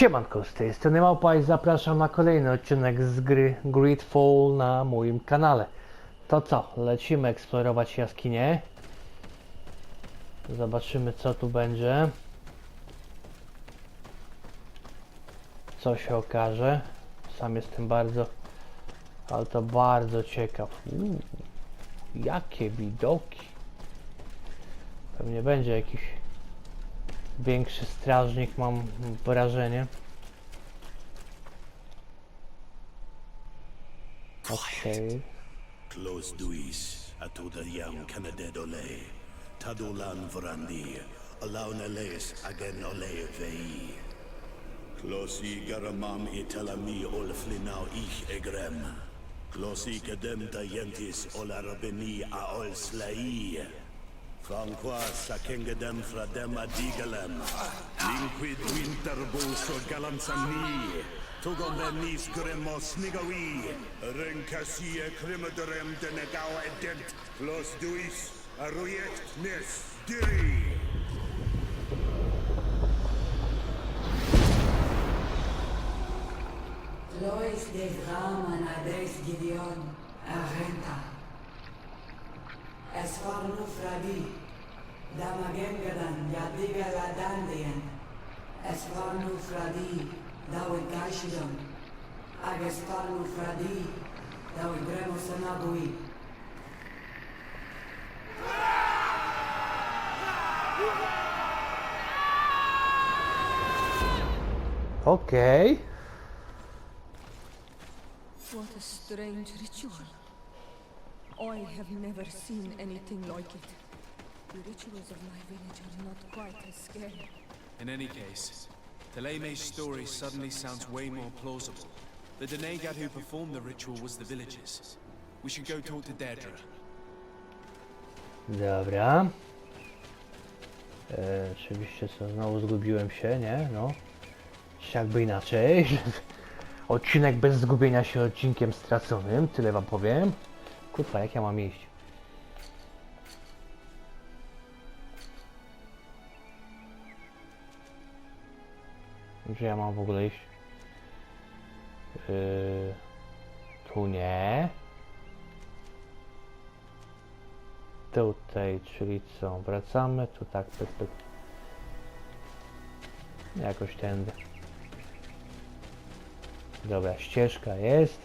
Siemanko, z tej strony Małpa i zapraszam na kolejny odcinek z gry Gridfall na moim kanale. To co, lecimy eksplorować jaskinię. Zobaczymy co tu będzie. Co się okaże. Sam jestem bardzo, ale to bardzo ciekaw. Uuu, jakie widoki. Pewnie będzie jakiś większy strażnik, mam wrażenie. Okej. Close duis, atuda yam Canada ole. Tadulan vrandi, alaun ales agen ole vei. Closi garamam italami ol flinau ich egrem. Closi kedem dayentis ol arabeni a ol slai. Vanqua sacengadem fradem adigalem. Linquid winter bolso galantsani. Tugomem nis gremos nigawi. Rencasia crimadorem denegao edent. Los duis aruiet nes diri. Lois devraman adres Gideon, Arrenta. Esfarnu fradi. Damagengeden yadigelerden diyen Esfar nufradi davit karşıdan Agestar nufradi davit Okay. What a strange ritual. I have never seen anything like it. The rituals of my village are not quite as scary. In any case, Teleme's story suddenly sounds way more plausible. The Denegat who performed the ritual was the villagers. We should go talk to Deirdre. Dobra. E, oczywiście co, znowu zgubiłem się, nie? No. Jakby inaczej. Odcinek bez zgubienia się odcinkiem straconym, tyle wam powiem. Kurwa, jak ja mam iść? Gdzie ja mam w ogóle iść? Yy, tu nie. Tutaj, czyli co? Wracamy, tu tak, pyk, pyk. Jakoś tędy. Dobra, ścieżka jest.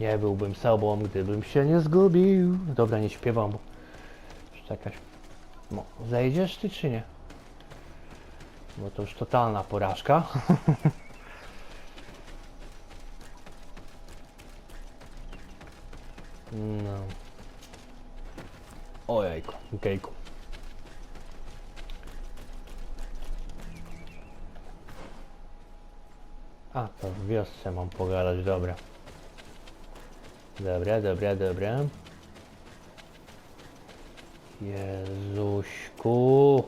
Nie byłbym sobą, gdybym się nie zgubił. Dobra, nie śpiewam, bo już jakaś... No, zejdziesz ty czy nie? Bo to już totalna porażka. no. Ojejku, okejku. A, to w wiosce mam pogadać, dobra. Dobra, dobra, dobra. Jezuśku.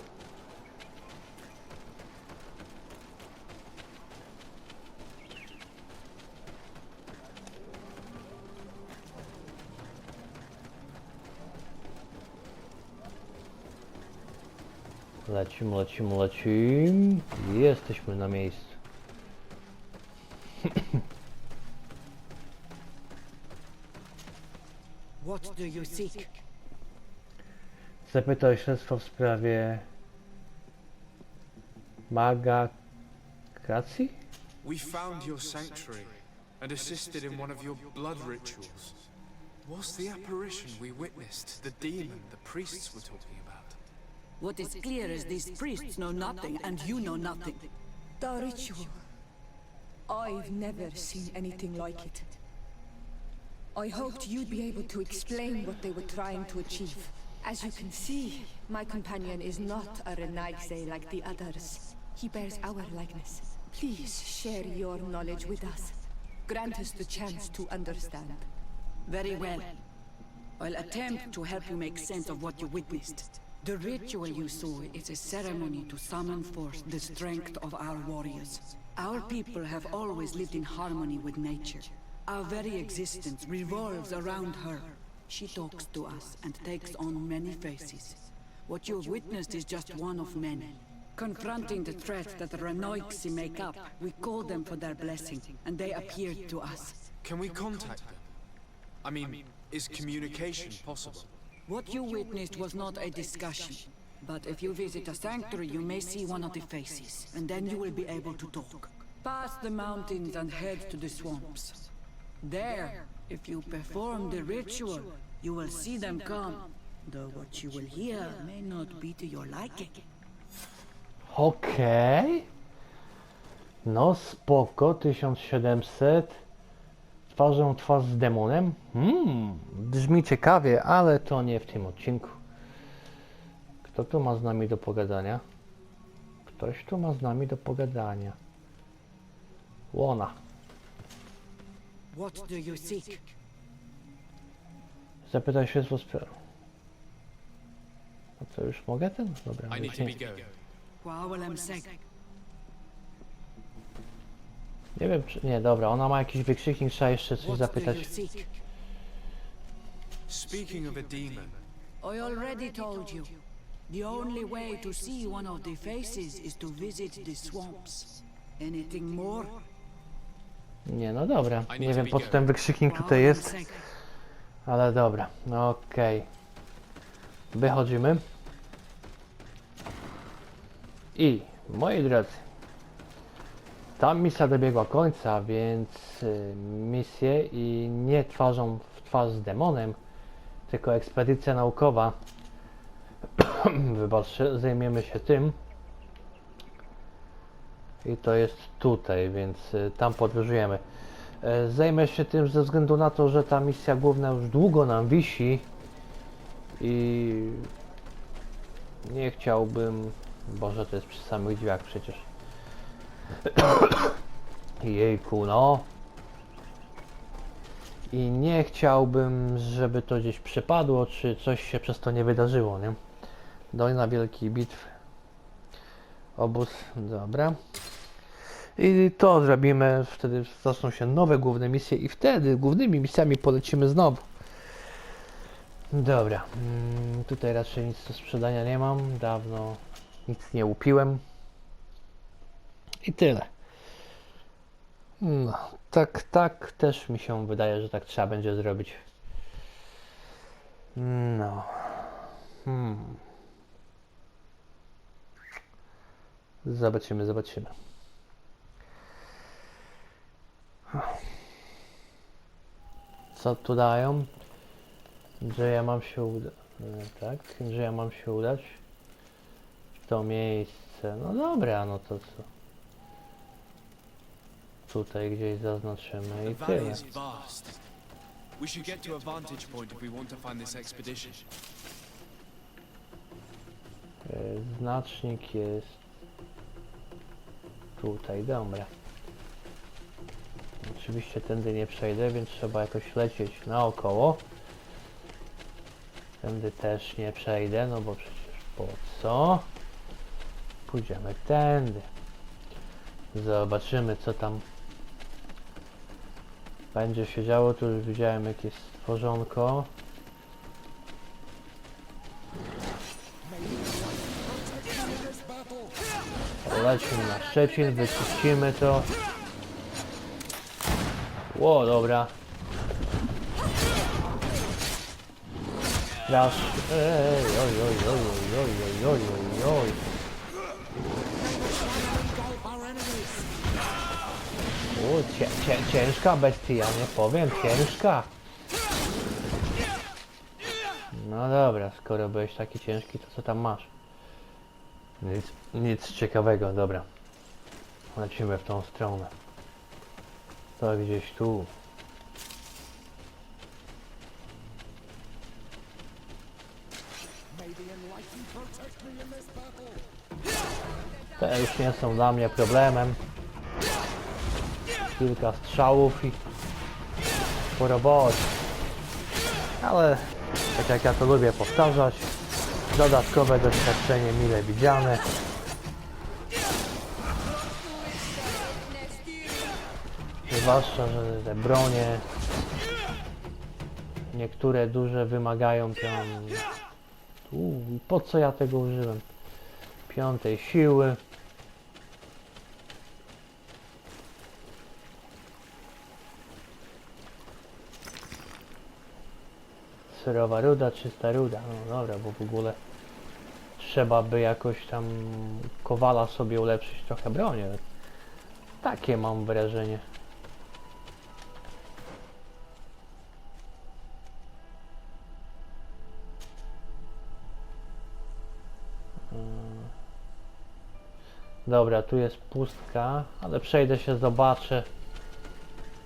Lecimy, lecimy, lecimy. Jesteśmy na miejscu. What do you seek? Zapytał śledztwo w sprawie maga Kracji? We found your sanctuary and assisted in one of your blood rituals. Was the apparition we witnessed the demon the priests were talking about? What is clear is these priests know nothing, and you know nothing. The ritual. I've never seen anything like it. I hoped you'd be able to explain what they were trying to achieve. As you can see, my companion is not a Renaigse like the others. He bears our likeness. Please share your knowledge with us. Grant us the chance to understand. Very well. I'll attempt to help you make sense of what you witnessed. The ritual you saw is a ceremony to summon forth the strength of our warriors. Our people have always lived in harmony with nature. Our very existence revolves around her. She talks to us and takes on many faces. What you have witnessed is just one of many. Confronting the threat that the Renoixi make up, we called them for their blessing, and they appeared to us. Can we contact them? I mean, is communication possible? What you witnessed was not a discussion. But if you visit a sanctuary, you may see one of the faces, and then you will be able to talk. Pass the mountains and head to the swamps. There, if you perform the ritual, you will see them come. Though what you will hear may not be to your liking. Okej. No spoko, 1700. Twarzą twarz z demonem. Hmm, brzmi ciekawie, ale to nie w tym odcinku. Kto tu ma z nami do pogadania? Ktoś tu ma z nami do pogadania. Łona. What do you seek? Zapytaj się z Wosferu. A co, już mogę ten? Dobra, I need już to nie. Quawalem seg. Nie wiem czy... Nie, dobra, ona ma jakiś wykrzyknik, trzeba jeszcze coś zapytać. Speaking of a demon, I already told you. The only way to see one of the faces is to visit the swamps. Anything more? Nie, no dobra. Nie wiem po co ten wykrzyknik tutaj jest, ale dobra. No okej. Wychodzimy. I, moi drodzy, ta misja dobiegła końca, więc y, misję i nie twarzą w twarz z demonem, tylko ekspedycja naukowa. Wybaczcie, zajmiemy się tym. I to jest tutaj, więc y, tam podróżujemy. E, Zajmę się tym ze względu na to, że ta misja główna już długo nam wisi i nie chciałbym, Boże to jest przy samych drzwiach przecież. Jejku, no. I nie chciałbym, żeby to gdzieś przepadło, czy coś się przez to nie wydarzyło, nie? Dojna Wielkiej Bitwy. Obóz, dobra. I to zrobimy, wtedy zaczną się nowe główne misje i wtedy głównymi misjami polecimy znowu. Dobra, mm, tutaj raczej nic do sprzedania nie mam, dawno nic nie upiłem. I tyle. No, tak, tak też mi się wydaje, że tak trzeba będzie zrobić. No. Hmm. Zobaczymy, zobaczymy. Co tu dają? Że ja mam się udać. Tak, że ja mam się udać w to miejsce. No dobra, no to co? Tutaj gdzieś zaznaczymy i tyle. valley is vast. We should get to a vantage point if we want to find this expedition. E, Znacznik jest tutaj, dobra. Oczywiście tędy nie przejdę, więc trzeba jakoś lecieć naokoło. Tędy też nie przejdę, no bo przecież po co? Pójdziemy tędy. Zobaczymy co tam będzie się działo. Tu już widziałem jakieś stworzonko. Lecimy na Szczecin, wyczyścimy to. Ło, dobra. Strasz. Ej, oj, oj, oj, oj, oj, oj, oj, oj, cie, cie, ciężka bestia, nie powiem, ciężka. No dobra, skoro byłeś taki ciężki, to co tam masz? Nic, nic ciekawego, dobra. Lecimy w tą stronę. To gdzieś tu. Te już nie są dla mnie problemem. Kilka strzałów i po. Ale tak jak ja to lubię powtarzać, dodatkowe doświadczenie mile widziane. Zwłaszcza, że te bronie niektóre duże wymagają tam... Po co ja tego użyłem? piątej siły. Surowa ruda, czysta ruda. No dobra, bo w ogóle trzeba by jakoś tam kowala sobie ulepszyć trochę bronię. Takie mam wrażenie. Mm. Dobra, tu jest pustka, ale przejdę się, zobaczę.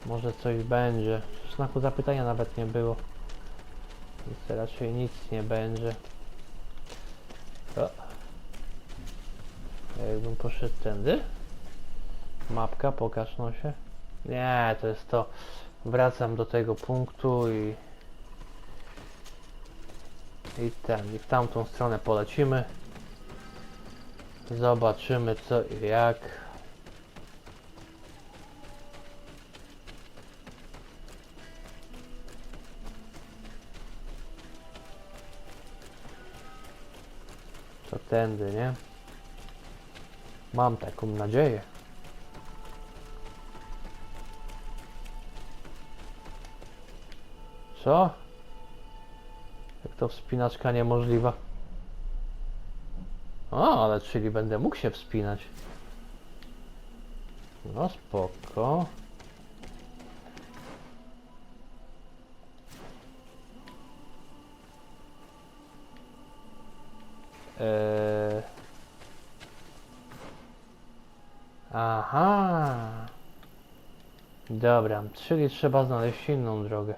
Może coś będzie. Znaku zapytania nawet nie było. Więc raczej nic nie będzie. O. Jakbym poszedł tędy? Mapka, pokaż nosie. Nie, to jest to. Wracam do tego punktu i... I ten, i w tamtą stronę polecimy. Zobaczymy co i jak. Tędy, nie? Mam taką nadzieję. Co? Jak to wspinaczka niemożliwa? O, ale czyli będę mógł się wspinać. No spoko. Eee... Aha. Dobra, czyli trzeba znaleźć inną drogę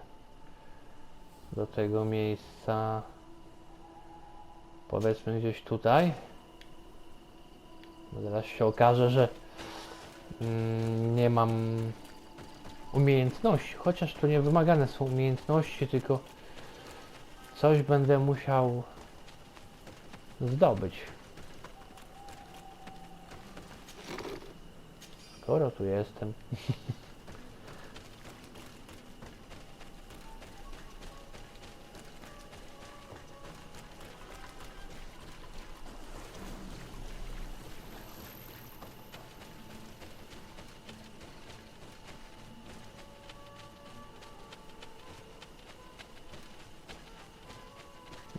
do tego miejsca. Powiedzmy gdzieś tutaj. Zaraz się okaże, że mm, nie mam umiejętności. Chociaż to nie wymagane są umiejętności, tylko coś będę musiał zdobyć. Skoro tu jestem.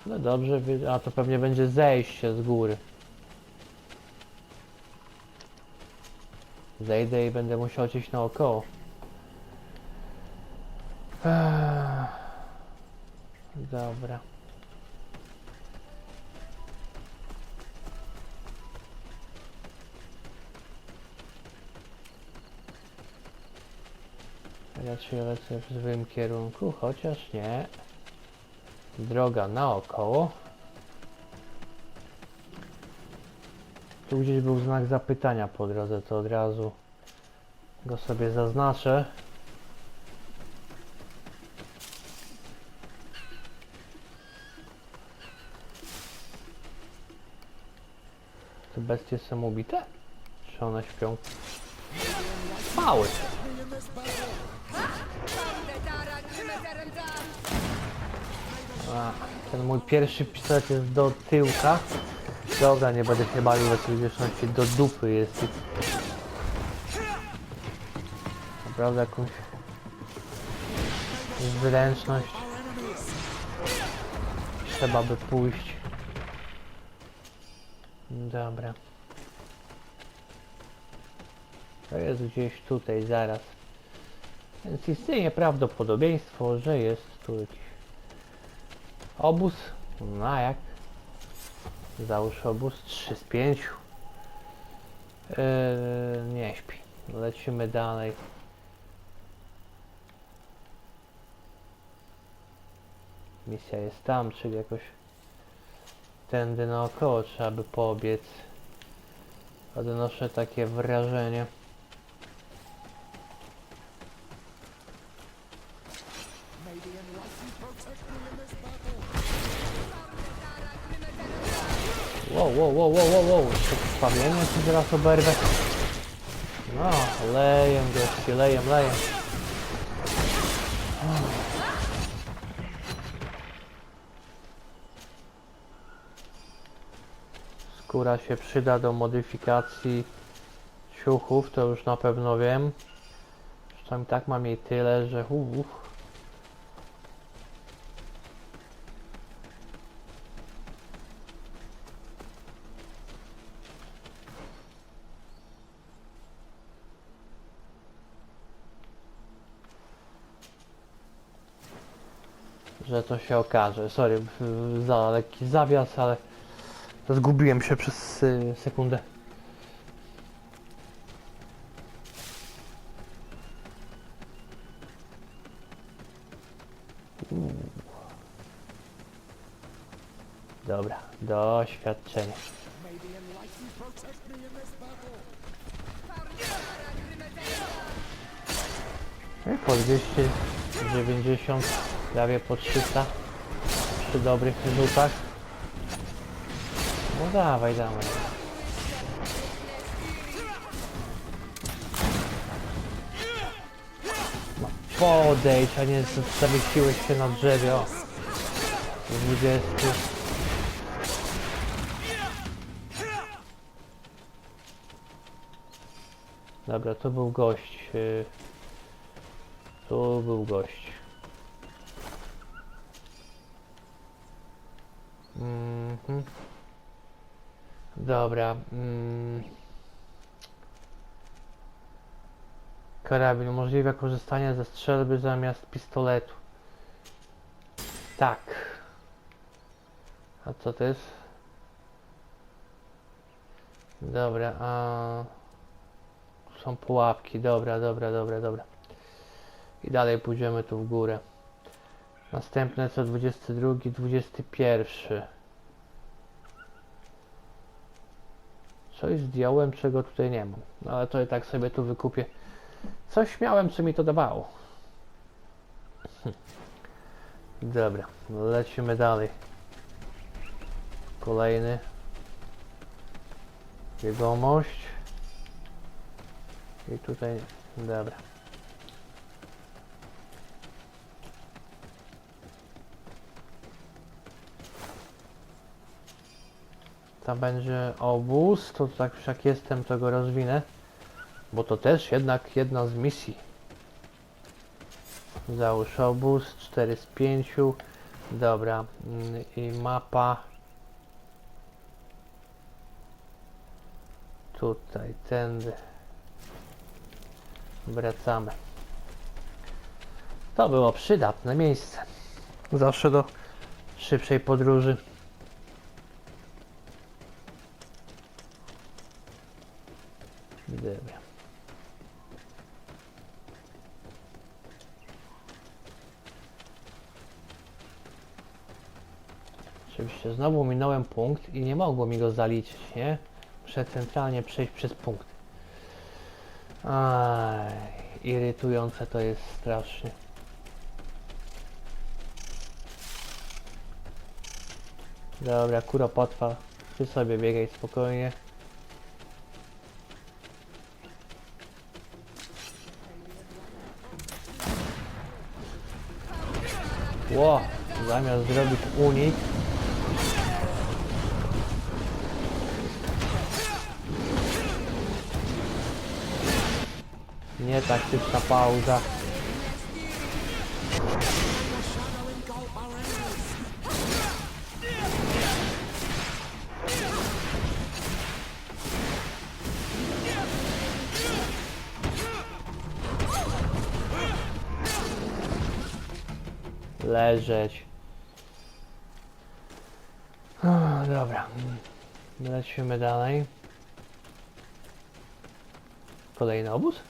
No dobrze, a to pewnie będzie zejście z góry. Zejdę i będę musiał gdzieś naokoło. Dobra. Raczej lecę w złym kierunku, chociaż nie. Droga naokoło. Tu gdzieś był znak zapytania po drodze, to od razu go sobie zaznaczę. Te bestie są ubite? Czy one śpią? Mały! A, ten mój pierwszy pistolet jest do tyłka. Dobra, nie będę się bawił, wieczności do dupy jest. Naprawdę jakąś zręczność trzeba by pójść. Dobra. To jest gdzieś tutaj zaraz. Więc istnieje prawdopodobieństwo, że jest tu jakiś obóz. No a jak? Załóż obóz 3 z 5. Yy, nie śpi. Lecimy dalej. Misja jest tam, czyli jakoś tędy naokoło trzeba by poobiec. Odnoszę takie wrażenie. Wow, wow, wow, wow, Pamiętam ci zaraz oberwę. No, lejem gości, lejem, lejem. Skóra się przyda do modyfikacji ciuchów, to już na pewno wiem. Zresztą i tak mam jej tyle, że uff. Że to się okaże. Sorry za lekki zawias, ale zgubiłem się przez y, sekundę. Dobra, doświadczenie. I po 290, prawie po 300 przy dobrych rzutach. No dawaj, dawaj. No podejdź, a nie zawiesiłeś się na drzewie, o. 20. Dobra, to był gość. y, Tu był gość. Mhm. Dobra. Mm. Karabin umożliwia korzystanie ze strzelby zamiast pistoletu. Tak. A co to jest? Dobra, a... Są pułapki, dobra, dobra, dobra, dobra. I dalej pójdziemy tu w górę. Następne co 22, 21. Coś zdjąłem, czego tutaj nie mam. No ale to i tak sobie tu wykupię. Coś miałem, co mi to dawało. Hm. Dobra, lecimy dalej. Kolejny. Wiadomość. I tutaj, dobra. Tam będzie obóz, to tak wszak jestem, to go rozwinę. Bo to też jednak jedna z misji. Załóż obóz, 4 z 5. Dobra, mm, i mapa. Tutaj, tędy. Wracamy. To było przydatne miejsce. Zawsze do szybszej podróży. Dobra. Oczywiście znowu minąłem punkt i nie mogło mi go zaliczyć, nie? Muszę centralnie przejść przez punkt. Aj, irytujące to jest strasznie. Dobra, kuropotwa, ty sobie biegaj spokojnie. Ło, zamiast zrobić unik. Nie taktyczna pauza. Leżeć. O, dobra. Lecimy dalej. Kolejny obóz?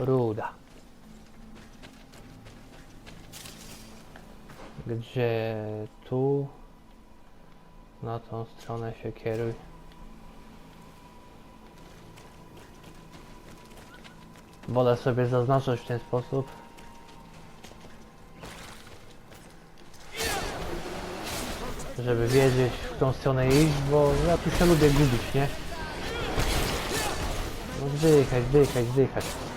Ruda. Gdzie tu? Na tą stronę się kieruj. Wolę sobie zaznaczyć w ten sposób. Żeby wiedzieć, w którą stronę iść, bo ja tu się lubię gubić, nie? No zdychać, zdychać, zdychać.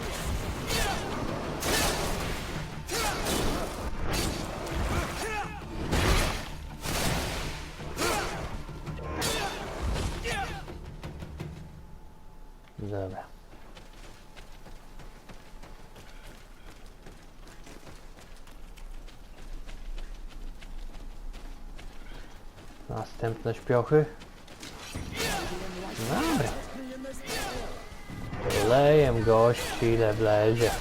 Śpiochy. Dobra. Lejem gości ile wlezie.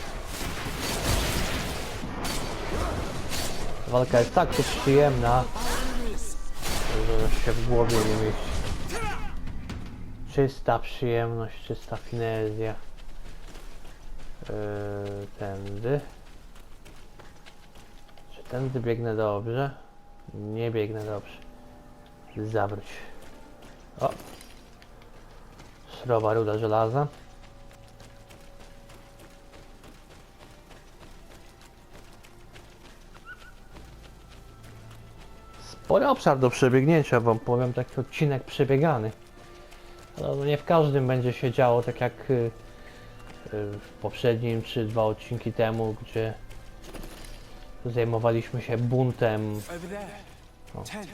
Walka jest tak przyjemna, że się w głowie nie mieści. Czysta przyjemność, czysta finezja. Yy, tędy. Czy tędy biegnę dobrze? Nie biegnę dobrze. Zawróć. O! Srowa ruda żelaza. Spory obszar do przebiegnięcia, wam powiem, taki odcinek przebiegany. No, no nie w każdym będzie się działo tak jak y, y, w poprzednim czy dwa odcinki temu, gdzie zajmowaliśmy się buntem. Over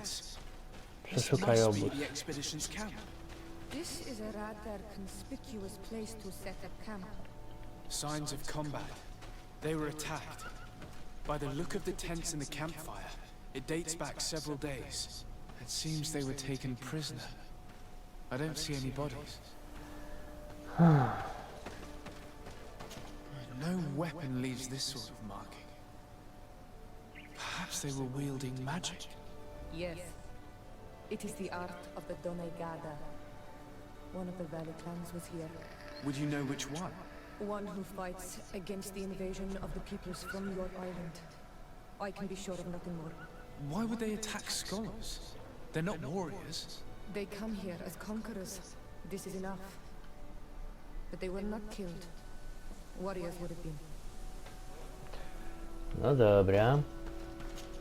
Przeszukaj must be obóz. the expedition's camp. This is a rather conspicuous place to set up camp. Signs of combat. They were attacked. By the look of the tents and the campfire, it dates back several days. It seems they were taken prisoner. I don't see any bodies. no weapon leaves this sort of marking. Perhaps they were wielding magic. Yes. It is the art of the Doneigada. One of the Valley clans was here. Would you know which one? One who fights against the invasion of the peoples from your island. I can be sure of nothing more. Why would they attack scholars? They're not warriors. They come here as conquerors. This is enough. But they were not killed. Warriors would have been. No dobra.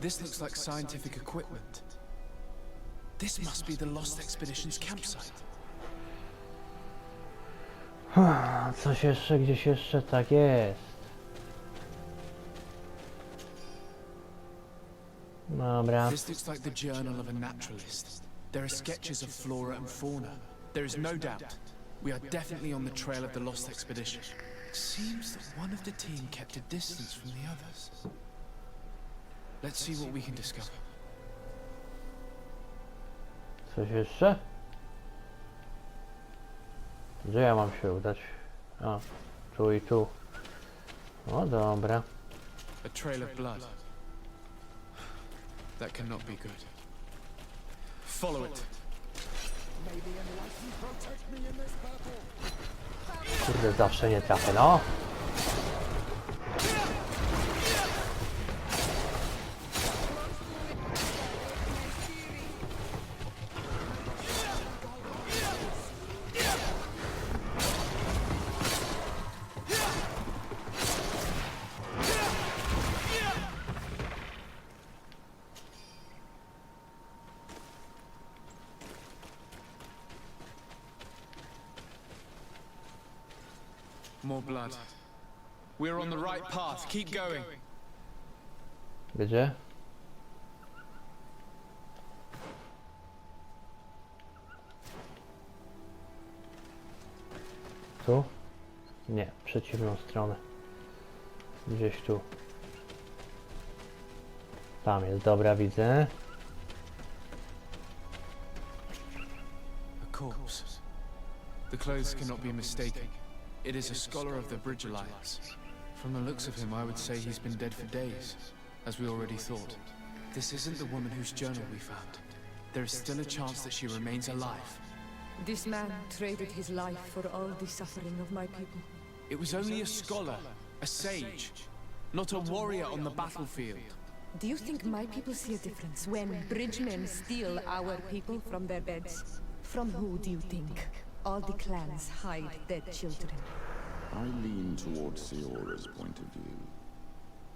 This looks like scientific equipment. This must be the Lost Expedition's campsite. A Coś jeszcze, gdzieś jeszcze tak jest. Dobra. This looks like the journal of a naturalist. There are sketches of flora and fauna. There is no doubt. We are definitely on the trail of the Lost Expedition. It seems that one of the team kept a distance from the others. Let's see what we can discover. Coś jeszcze? Gdzie ja mam się udać? A, tu i tu. No dobra. A trail of blood. That cannot be good. Follow it. Kurde, zawsze nie trafię, no. Right path. Keep going. Gdzie? Tu? Nie, przeciwną stronę. Gdzieś tu. Tam jest, dobra, widzę. A corpse. The clothes cannot be mistaken. It is a scholar of the Bridge Alliance. From the looks of him, I would say he's been dead for days, as we already thought. This isn't the woman whose journal we found. There is still a chance that she remains alive. This man traded his life for all the suffering of my people. It was only a scholar, a sage, not a warrior on the battlefield. Do you think my people see a difference when bridgemen steal our people from their beds? From who do you think? All the clans hide their children. I lean towards Seora's point of view.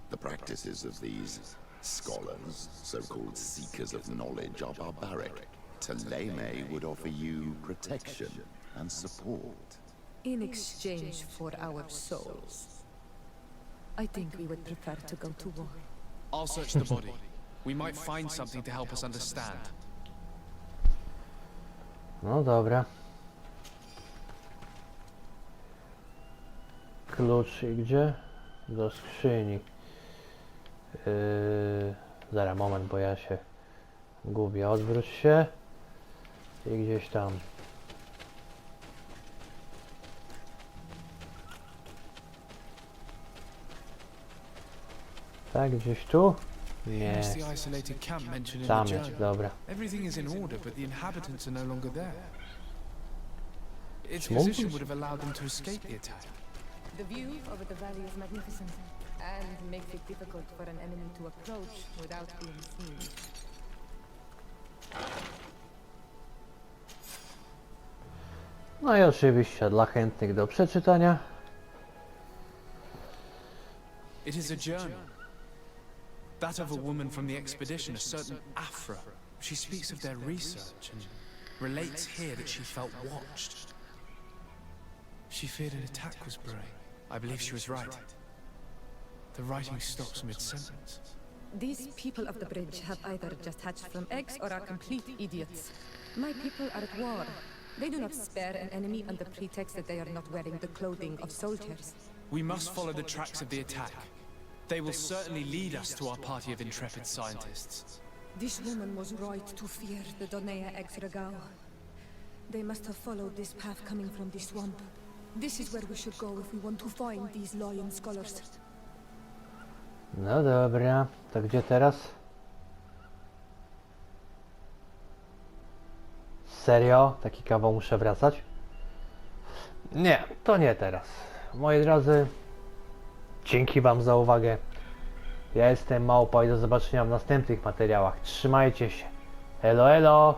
The practices of these scholars, so-called seekers of knowledge, are barbaric. Taleme would offer you protection and support. In exchange for our souls. I think we would prefer to go to war. I'll search the body. We might find something to help us understand. No dobra. Klucz i gdzie? Do skrzyni. Yy, zaraz, moment, bo ja się gubię. Odwróć się. I gdzieś tam. Tak, gdzieś tu? Nie. Tam jest, dobra. Everything is in order, but the inhabitants are no longer there. Its position would have allowed them to escape the attack. The view over the valley is magnificent and makes it difficult for an enemy to approach without being seen. No i oczywiście dla chętnych do przeczytania. It is a journal. That of a woman from the expedition, a certain Afra. She speaks of their research and relates here that she felt watched. She feared an attack was brewing. I believe she was right. The writing stops mid-sentence. These people of the bridge have either just hatched from eggs or are complete idiots. My people are at war. They do not spare an enemy under pretext that they are not wearing the clothing of soldiers. We must follow the tracks of the attack. They will certainly lead us to our party of intrepid scientists. This woman was right to fear the Donea ex Regao. They must have followed this path coming from the swamp. This is where we should go if we want to find these lion scholars. No dobra, to gdzie teraz? Serio? Taki kawał muszę wracać? Nie, to nie teraz. Moi drodzy, dzięki Wam za uwagę. Ja jestem Małpa i do zobaczenia w następnych materiałach. Trzymajcie się. Elo, elo!